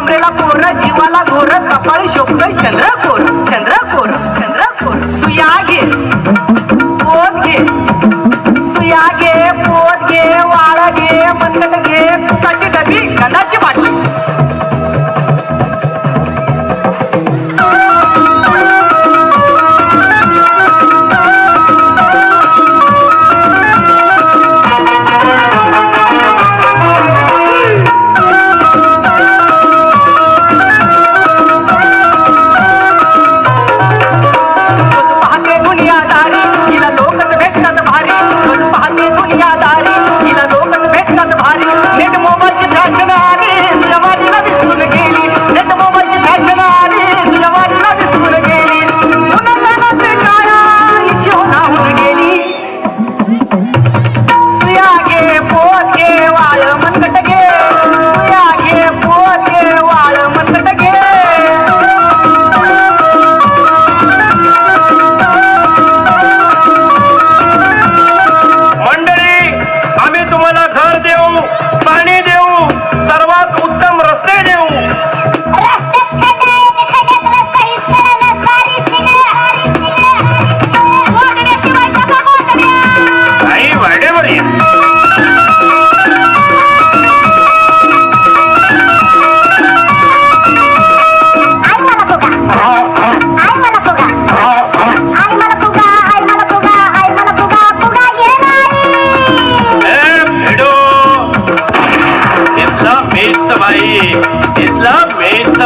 कमरेला पूर्ण जीवाला घोर कपाळी शोभतोय चंद्र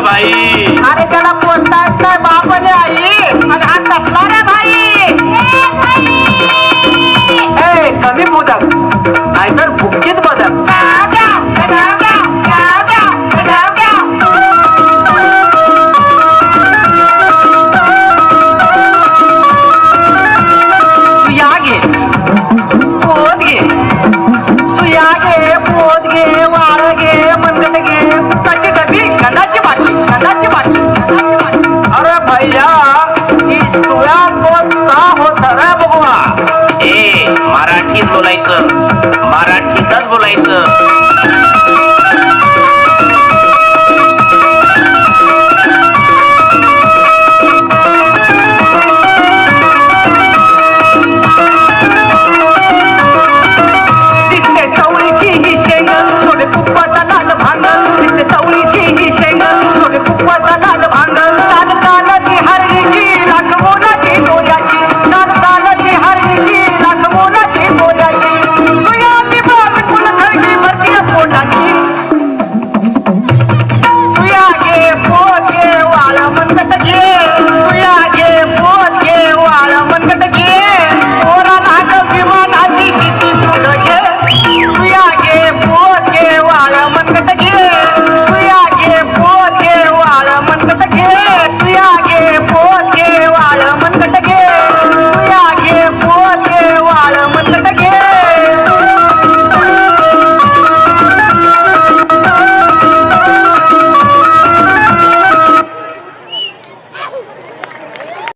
भाई अरे त्याला कोणता துணைக்கும்